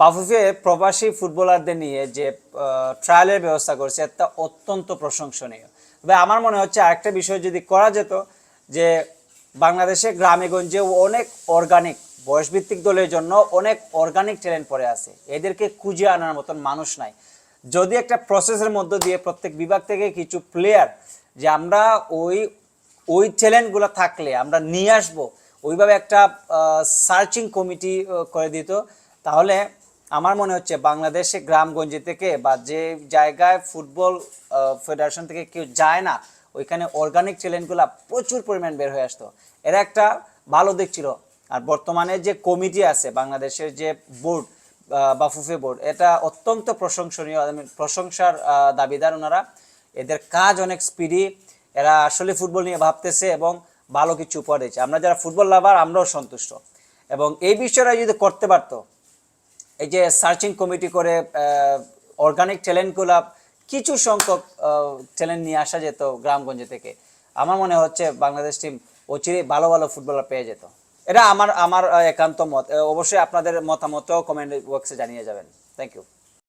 বাফুফে প্রবাসী ফুটবলারদের নিয়ে যে ট্রায়ালের ব্যবস্থা করছে, এটা অত্যন্ত প্রশংসনীয়। তবে আমার মনে হচ্ছে আরেকটা বিষয় যদি করা যেত, যে বাংলাদেশে গ্রামে গঞ্জে অনেক অর্গানিক বয়সভিত্তিক দলের জন্য অনেক অর্গানিক ট্যালেন্ট পড়ে আছে। এদেরকে খুঁজে আনার মতন মানুষ নাই। যদি একটা প্রসেসের মধ্য দিয়ে প্রত্যেক বিভাগ থেকে কিছু প্লেয়ার যে আমরা ওই ওই ট্যালেন্টগুলো থাকলে আমরা নিয়ে আসব, ওইভাবে একটা সার্চিং কমিটি করে দিত, তাহলে আমার মনে হচ্ছে বাংলাদেশে গ্রামগঞ্জে থেকে বা যে জায়গায় ফুটবল ফেডারেশন থেকে কেউ যায় না, ওইখানে অর্গানিক চ্যালেঞ্জগুলো প্রচুর পরিমাণ বের হয়ে আসতো। এরা একটা ভালো দিক ছিল। আর বর্তমানে যে কমিটি আছে, বাংলাদেশের যে বোর্ড বা ফুফে বোর্ড, এটা অত্যন্ত প্রশংসনীয় প্রশংসার দাবিদার ওনারা। এদের কাজ অনেক স্পিডি এরা আসলে ফুটবল নিয়ে ভাবতেছে এবং ভালো কিছু উপহার দিচ্ছে। আমরা যারা ফুটবল লাভার আমরাও সন্তুষ্ট। এবং এই বিষয়টা যদি করতে পারতো এই যে সার্চিং কমিটি করে অর্গানিক ট্যালেন্টগুলা কিছু সংখ্যক ট্যালেন্ট নিয়ে আসা যেত গ্রামগঞ্জে থেকে। আমার মনে হচ্ছে বাংলাদেশ টিম অচিরে ভালো ভালো ফুটবলার পেয়ে যেত। এটা আমার আমার একান্ত মত। অবশ্যই আপনাদের মতামতও কমেন্ট বক্সে জানিয়ে যাবেন। Thank you